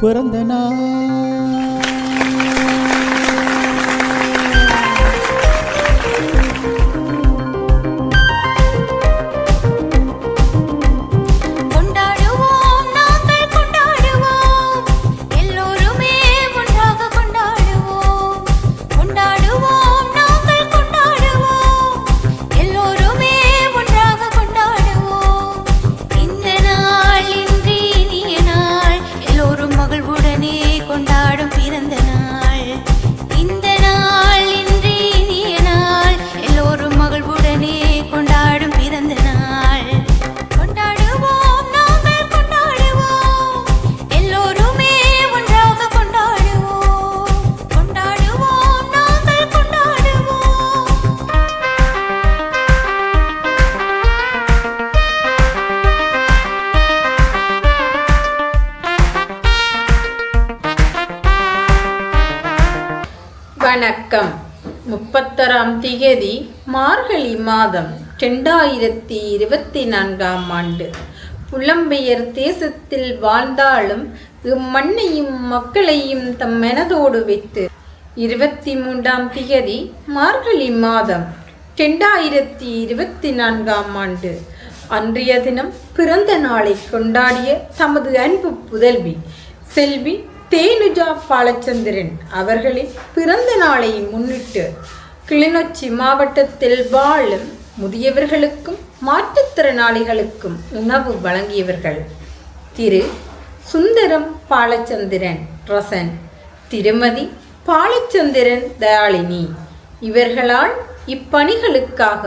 பிறந்த நாள். வணக்கம். முப்பத்தொராம் திகதி மார்கழி மாதம் ரெண்டாயிரத்தி இருபத்தி நான்காம் ஆண்டு. புலம்பெயர் தேசத்தில் வாழ்ந்தாலும் இம்மண்ணையும் மக்களையும் தம் மனதோடு வைத்து இருபத்தி மூன்றாம் திகதி மார்கழி மாதம் ரெண்டாயிரத்தி இருபத்தி நான்காம் ஆண்டு. அன்றைய தினம் பிறந்த நாளை கொண்டாடிய தமது அன்பு புதல்வி செல்வி தேனுஜா பாலச்சந்திரன் அவர்களின் பிறந்த நாளை முன்னிட்டு கிளிநொச்சி மாவட்டத்தில் வாழும் முதியவர்களுக்கும் மாற்றுத்திறனாளிகளுக்கும் உணவு வழங்கியவர்கள் திரு. சுந்தரம் பாலச்சந்திரன் ரசன் திருமதி பாலச்சந்திரன் தயாளினி. இவர்களால் இப்பணிகளுக்காக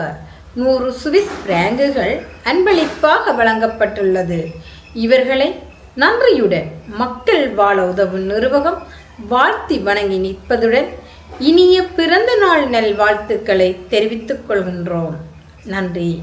நூறு சுவிஸ் பிராங்குகள் அன்பளிப்பாக வழங்கப்பட்டுள்ளது. இவர்களை நன்றியுடன் மக்கள் வாழ உதவும் நிறுவகம் வாழ்த்தி வணங்கி நிற்பதுடன் இனிய பிறந்த நாள் நல் வாழ்த்துக்களை தெரிவித்துக் கொள்கின்றோம். நன்றி.